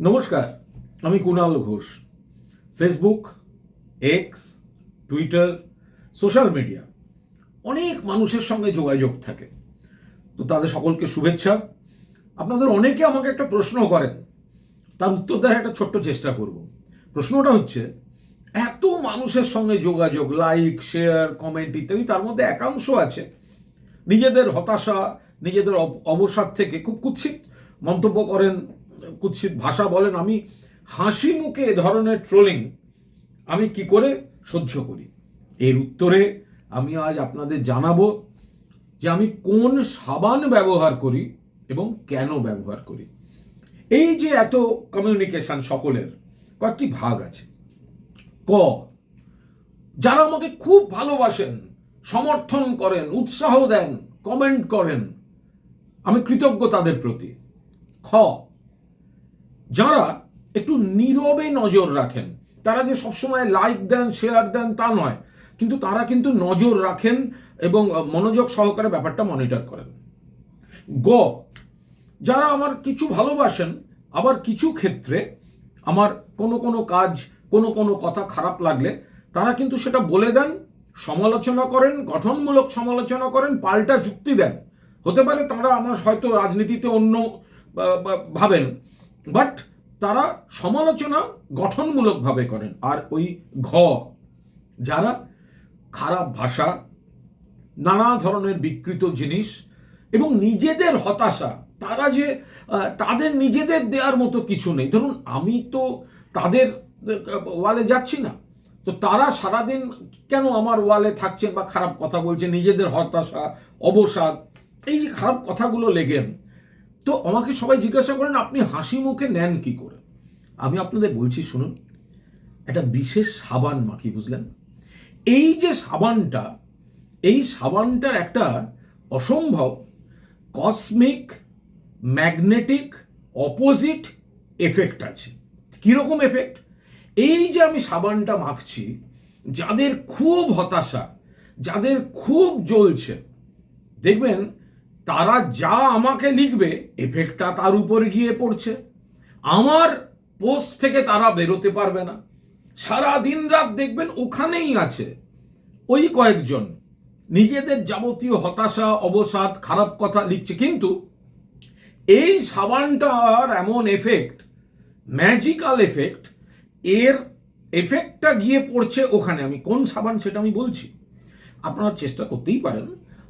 নমস্কার, আমি Kunal Ghosh. Facebook X Twitter social media অনেক মানুষের সঙ্গে যোগাযোগ থাকে। তো তাদের সকলকে শুভেচ্ছা। আপনাদের অনেকে আমাকে একটা প্রশ্ন করেন, তার উত্তর দেওয়ার একটা ছোট্ট চেষ্টা করব। প্রশ্নটা হচ্ছে, এত মানুষের সঙ্গে যোগাযোগ লাইক শেয়ার কমেন্ট ইত্যাদি, তার মধ্যে একাংশ আছে। নিজেদের হতাশা, নিজেদের অব- অবসাদ থেকে খুব কুৎসিত মন্তব্য করেন কুৎসিত ভাষা বলেন, আমি হাসি মুখে এ ধরনের ট্রোলিং আমি কি করে সহ্য করি? এর উত্তরে আমি আজ আপনাদের জানাব যে আমি কোন সাবান ব্যবহার করি এবং কেন ব্যবহার করি। এই যে এত কমিউনিকেশন সকলের, কয়েকটি ভাগ আছে। ক, যারা আমাকে খুব ভালোবাসেন, সমর্থন করেন, উৎসাহ দেন কমেন্ট করেন, আমি কৃতজ্ঞ তাদের প্রতি। খ যারা একটু নীরবে নজর রাখেন, তারা যে সবসময় লাইক দেন শেয়ার দেন তা নয়, কিন্তু তারা কিন্তু নজর রাখেন এবং মনোযোগ সহকারে ব্যাপারটা মনিটর করেন। গ, যারা আমার কিছু ভালোবাসেন, আবার কিছু ক্ষেত্রে আমার কোনো কোনো কাজ, কোনো কোনো কথা খারাপ লাগলে তারা কিন্তু সেটা বলে দেন, সমালোচনা করেন, গঠনমূলক সমালোচনা করেন, পাল্টা যুক্তি দেন। হতে পারে তারা আমার হয়তো রাজনীতিতে অন্য ভাবেন বাট তারা সমালোচনা গঠনমূলকভাবে করেন। আর ওই ঘ, যারা খারাপ ভাষা, নানা ধরনের বিকৃত জিনিস এবং নিজেদের হতাশা, তারা যে তাদের নিজেদের দেওয়ার মতো কিছু নেই। ধরুন, আমি তো তাদের ওয়ালে যাচ্ছি না। তো তারা সারাদিন কেন আমার ওয়ালে থাকছেন বা খারাপ কথা বলছে নিজেদের হতাশা, অবসাদ, এই যে খারাপ কথাগুলো লেগেন তো আমাকে সবাই জিজ্ঞাসা করেন, আপনি হাসি মুখে নেন কি করে? আমি আপনাদের বলছি, শুনুন, একটা বিশেষ সাবান মাখি বুঝলেন? এই যে সাবানটা, এই সাবানটার একটা অসম্ভব কসমিক ম্যাগনেটিক অপোজিট এফেক্ট আছে। কীরকম এফেক্ট এই যে আমি সাবানটা মাখছি, যাদের খুব হতাশা, যাদের খুব জ্বলছে, দেখবেন তারা যা আমাকে লিখবে এফেক্টটা তার উপরে গিয়ে পড়ছে। আমার পোস্ট থেকে তারা বেরোতে পারবে না। সারা দিন রাত দেখবেন ওখানেই আছে। ওই কয়েকজন নিজেদের যাবতীয় হতাশা, অবসাদ, খারাপ কথা লিখছে। কিন্তু এই সাবানটার এমন এফেক্ট ম্যাজিক্যাল এফেক্ট এর এফেক্টটা গিয়ে পড়ছে ওখানে। আমি কোন সাবান সেটা আমি বলছি। আপনারা চেষ্টা করতেই পারেন।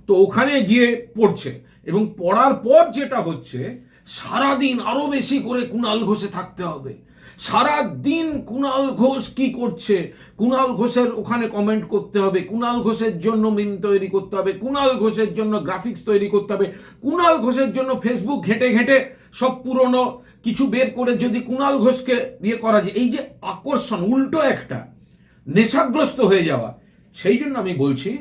তো ওখানে গিয়ে পড়ছে। এবং পড়ার পর যেটা হচ্ছে, সারাদিন আরও বেশি করে কুণাল ঘোষে থাকতে হবে। সারা দিন কুণাল ঘোষ কি করছে? কুণাল ঘোষের ওখানে কমেন্ট করতে হবে। কুণাল ঘোষের জন্য মিম তৈরি করতে হবে। কুণাল ঘোষের জন্য গ্রাফিক্স তৈরি করতে হবে। কুণাল ঘোষের জন্য ফেসবুক ঘেটে ঘেটে সব পুরনো কিছু বের করে যদি কুণাল ঘোষকে ইয়ে করা যায়। এই যে আকর্ষণ, উল্টো একটা, নেশাগ্রস্ত হয়ে যাওয়া, সেই জন্য আমি বলছি,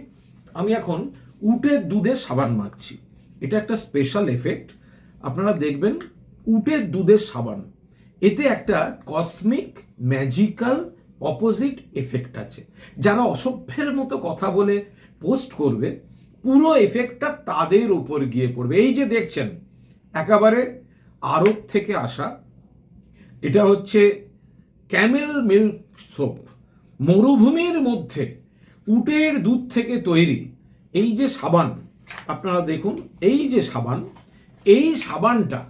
আমি এখন উটের দুধের সাবান মাখছি। এটা একটা স্পেশাল এফেক্ট আপনারা দেখবেন উটের দুধের সাবান। এতে একটা কসমিক ম্যাজিক্যাল অপোজিট এফেক্ট আছে। যারা অসভ্যের মতো কথা বলে পোস্ট করবে, পুরো এফেক্টটা তাদের উপর গিয়ে পড়বে। এই যে দেখছেন, একেবারে আরব থেকে আসা, এটা হচ্ছে ক্যামেল মিল্ক সোপ মরুভূমির মধ্যে উটের দুধ থেকে তৈরি এই যে সাবান, আপনারা দেখুন, এই যে সাবান, এই সাবানটা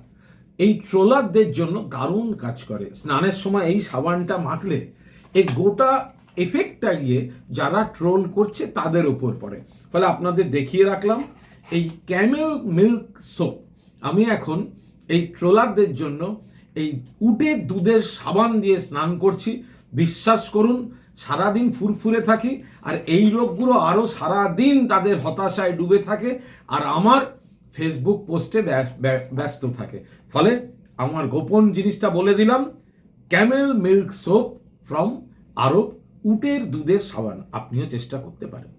এই ট্রোলারদের জন্য দারুণ কাজ করে। স্নানের সময় এই সাবানটা মাখলে এই গোটা এফেক্টটা গিয়ে যারা ট্রোল করছে তাদের উপর পড়ে। ফলে আপনাদের দেখিয়ে রাখলাম, এই ক্যামেল মিল্ক সোপ আমি এখন এই ট্রোলারদের জন্য এই উটের দুধের সাবান দিয়ে স্নান করছি। বিশ্বাস করুন সারাদিন ফুরফুরে থাকি, আর এই লোকগুলো আরও সারাদিন তাদের হতাশায় ডুবে থাকে, আর আমার ফেসবুক পোস্টে ব্য- ব্য- ব্যস্ত থাকে। ফলে আমার গোপন জিনিসটা বলে দিলাম, camel milk soap from Arab, উটের দুধের সাবান। আপনিও চেষ্টা করতে পারেন।